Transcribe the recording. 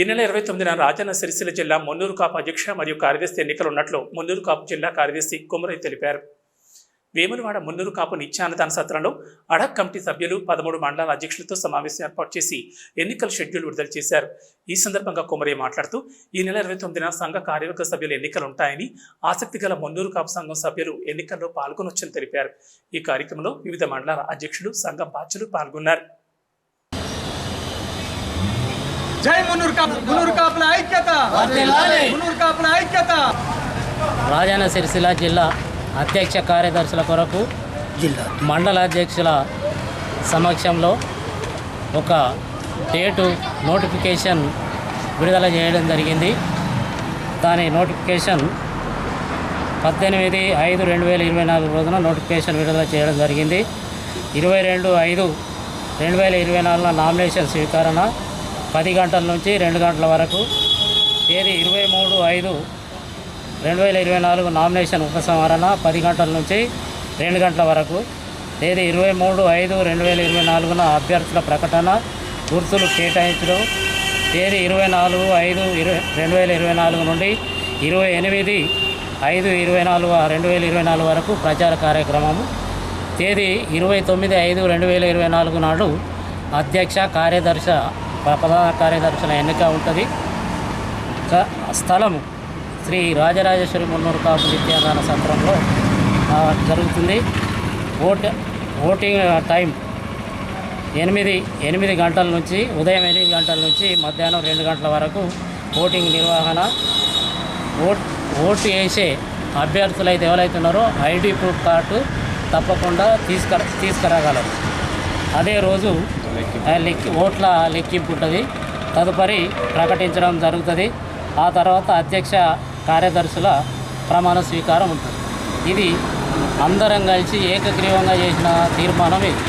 ఈ నెల ఇరవై తొమ్మిదిన రాజన్న సిరిసిల్ల జిల్లా మున్నూరు కాపు అధ్యక్ష మరియు కార్యదర్శి ఎన్నికలు ఉన్నట్లు మున్నూరు కాపు జిల్లా కార్యదర్శి కుమరయ్య తెలిపారు. వేములవాడ మున్నూరు కాపు నిత్యానదాన సత్రంలో అడక్ కమిటీ సభ్యులు పదమూడు మండలాల అధ్యక్షులతో సమావేశం ఏర్పాటు చేసి ఎన్నికల షెడ్యూల్ విడుదల చేశారు. ఈ సందర్భంగా కుమరయ్య మాట్లాడుతూ ఈ నెల ఇరవై తొమ్మిదిన సంఘ కార్యవర్గ సభ్యులు ఎన్నికలు ఉంటాయని ఆసక్తి గల మున్నూరు కాపు సంఘం సభ్యులు ఎన్నికల్లో పాల్గొనొచ్చని తెలిపారు. ఈ కార్యక్రమంలో వివిధ మండలాల అధ్యక్షులు సంఘం బాధ్యులు పాల్గొన్నారు. జై మున్నూరు కాపు కాపుల ఐక్యత. మున్నూరు కాపుల ఐక్యత. రాజన్న సిరిసిల్ల జిల్లా అధ్యక్ష కార్యదర్శుల కొరకు మండల అధ్యక్షుల సమక్షంలో ఒక డేటు నోటిఫికేషన్ విడుదల చేయడం జరిగింది. దాని నోటిఫికేషన్ పద్దెనిమిది ఐదు రెండు వేల ఇరవై నాలుగు రోజున నోటిఫికేషన్ విడుదల చేయడం జరిగింది. ఇరవై రెండు ఐదు రెండు వేల ఇరవై నాలుగున నామినేషన్ స్వీకరణ పది గంటల నుంచి రెండు గంటల వరకు తేదీ ఇరవై మూడు ఐదు రెండు వేల ఇరవై నాలుగు నామినేషన్ ఉపసంహరణ పది గంటల నుంచి రెండు గంటల వరకు. తేదీ ఇరవై మూడు ఐదు రెండు వేల ఇరవై నాలుగున అభ్యర్థుల ప్రకటన గుర్తులు కేటాయించడం. తేదీ ఇరవై నాలుగు ఐదు ఇరవై రెండు వేల ఇరవై నాలుగు నుండి ఇరవై ఎనిమిది ఐదు ఇరవై నాలుగు రెండు వేల ఇరవై నాలుగు వరకు ప్రచార కార్యక్రమము తేదీ ఇరవై తొమ్మిది ఐదు రెండు వేల ఇరవై నాలుగు నాడు అధ్యక్ష కార్యదర్శి ప్రధాన కార్యదర్శుల ఎన్నిక ఉంటుంది. స్థలము శ్రీ రాజరాజేశ్వరి మున్నూరు కాపు నిత్యాదాన సత్రంలో జరుగుతుంది. ఓట్ ఓటింగ్ టైం ఎనిమిది ఎనిమిది గంటల నుంచి ఉదయం ఎనిమిది గంటల నుంచి మధ్యాహ్నం రెండు గంటల వరకు ఓటింగ్ నిర్వహణ. ఓట్ ఓటు వేసే అభ్యర్థులు అయితే ఎవరైతే ఉన్నారో ఐడి ప్రూఫ్ కార్డు తప్పకుండా తీసుకుర తీసుకురాగలరు. అదే రోజు లెక్కి ఓట్ల లెక్కింపు ఉంటుంది. తదుపరి ప్రకటించడం జరుగుతుంది. ఆ తర్వాత అధ్యక్ష కార్యదర్శుల ప్రమాణ స్వీకారం ఉంటుంది. ఇది అందరం కలిసి ఏకగ్రీవంగా చేసిన తీర్మానం ఇది.